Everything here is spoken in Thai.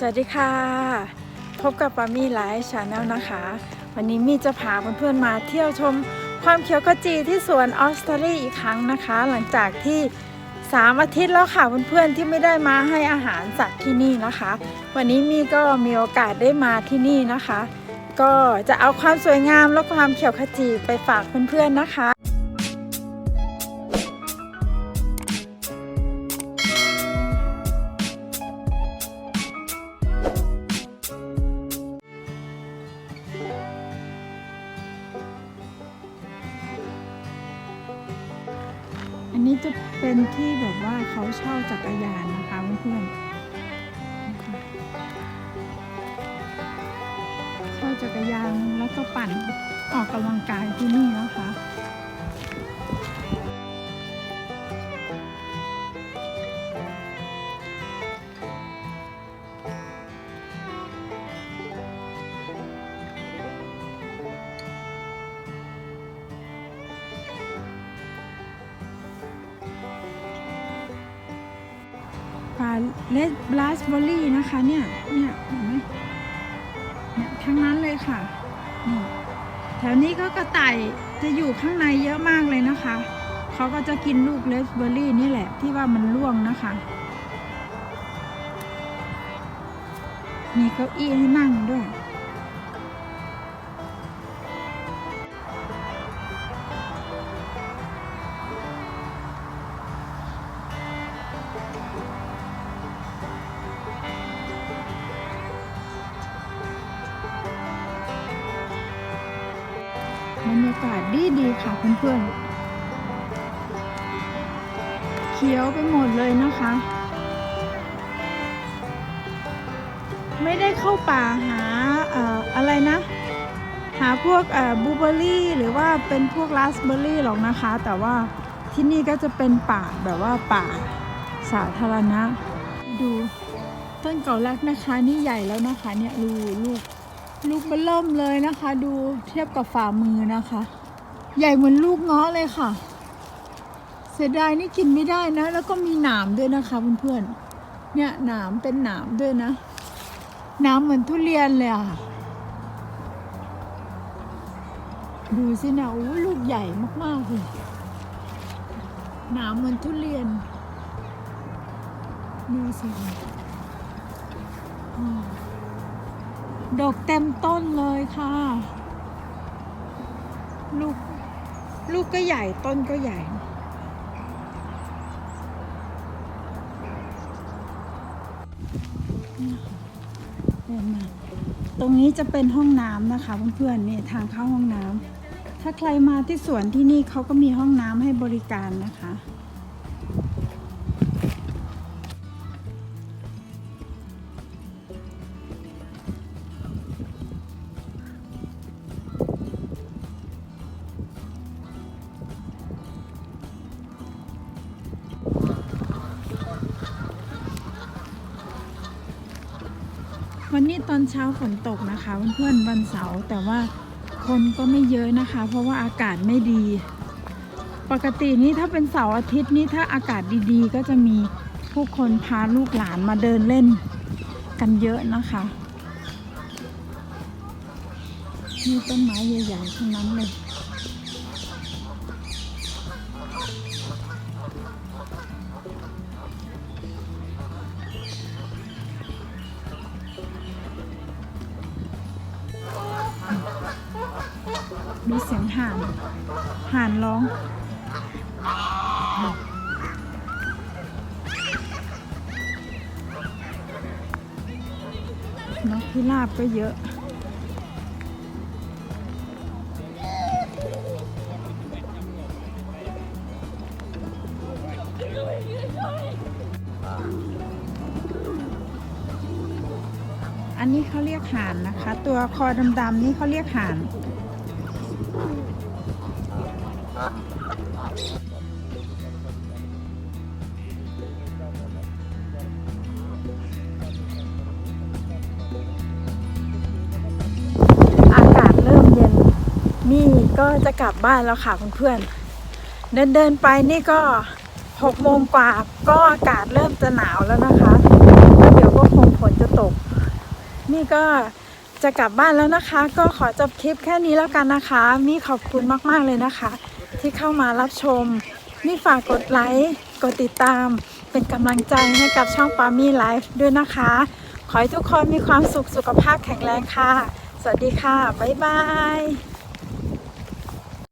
สวัสดีค่ะ พบกับปามี่ไลฟ์ชาแนลนะคะ วันนี้มี่จะพาเพื่อนๆมาเที่ยวชมความเขียวขจีที่สวนออสเตรเลียอีกครั้งนะคะ หลังจากที่ 3 อาทิตย์แล้วค่ะเพื่อนๆที่ไม่ได้มาให้อาหารสัตว์ที่นี่นะคะ วันนี้มี่ก็มีโอกาสได้มาที่นี่นะคะ ก็จะเอาความสวยงามและความเขียวขจีไปฝากเพื่อนๆนะคะ จะเป็นที่แบบว่าเขาเช่าจักรยานนะคะเพื่อนๆเช่าจักรยานแล้วก็ปั่นออกกำลังกายที่นี่นะคะ ป่าเลดบลัสเบอรี่นะคะเนี่ยเนี่ยเห็นไหมเนี่ยทั้งนั้นเลยค่ะนี่แถวนี้ก็กระต่ายจะอยู่ข้างในเยอะมากเลยนะคะ เขาก็จะกินลูกเลดเบอรี่นี่แหละที่ว่ามันร่วงนะคะ มีเก้าอี้ให้นั่งด้วย บรรยากาศดีดีค่ะเพื่อนๆ เขียวไปหมดเลยนะคะ ไม่ได้เข้าป่าหาออะไรนะ หาพวกบูเบอรี่หรือว่าเป็นพวกราสเบอรี่หรอกนะคะ แต่ว่าที่นี่ก็จะเป็นป่าแบบว่าป่าสาธารณะ ดูต้นเก่าลักนะคะ นี่ใหญ่แล้วนะคะเนี่ยดูลูก ลูกมันเริ่มเลยนะคะ ดูเทียบกับฝ่ามือนะคะ ใหญ่เหมือนลูกเงาะเลยค่ะ เสียดายนี่กินไม่ได้นะ แล้วก็มีหนามด้วยนะคะเพื่อนๆเนี่ยหนามเป็นหนามด้วยนะหนามเหมือนทุเรียนเลยอะดูสินะโอ้ลูกใหญ่มากๆเลยหนามเหมือนทุเรียนดูสิอืม ดอกเต็มต้นเลยค่ะ ลูก ลูกก็ใหญ่ต้นก็ใหญ่ เดินมา ตรงนี้จะเป็นห้องน้ำนะคะเพื่อนๆนี่ทางเข้าห้องน้ำถ้าใครมาที่สวนที่นี่เขาก็มีห้องน้ำให้บริการนะคะ วันนี้ตอนเช้าฝนตกนะคะเพื่อนๆวันเสาร์แต่ว่าคนก็ไม่เยอะนะคะ เพราะว่าอากาศไม่ดี ปกตินี้ถ้าเป็นเสาร์อาทิตย์นี้ถ้าอากาศดีๆ ก็จะมีผู้คนพาลูกหลานมาเดินเล่นกันเยอะนะคะมีต้นไม้ใหญ่ๆทั้งนั้นเลย มีเสียงห่าน ห่านร้อง นกพิราบก็เยอะ อันนี้เขาเรียกห่านนะคะ ตัวคอดำๆนี่เขาเรียกห่าน อากาศเริ่มเย็นนี่ก็จะกลับบ้านแล้วค่ะเพื่อนๆ เดินเดินๆไปนี่ก็หกโมงกว่าก็อากาศเริ่มจะหนาวแล้วนะคะแล้วเดี๋ยวก็คงฝนจะตกมี่ก็จะกลับบ้านแล้วนะคะ ก็ขอจบคลิปแค่นี้แล้วกันนะคะ มี่ขอบคุณมากๆเลยนะคะ ที่เข้ามารับชมมี่ฝากกดไลค์กดติดตาม เป็นกำลังใจให้กับช่องปามี่ไลฟ์ด้วยนะคะ ขอให้ทุกคนมีความสุขสุขภาพแข็งแรงค่ะ สวัสดีค่ะ บ๊ายบาย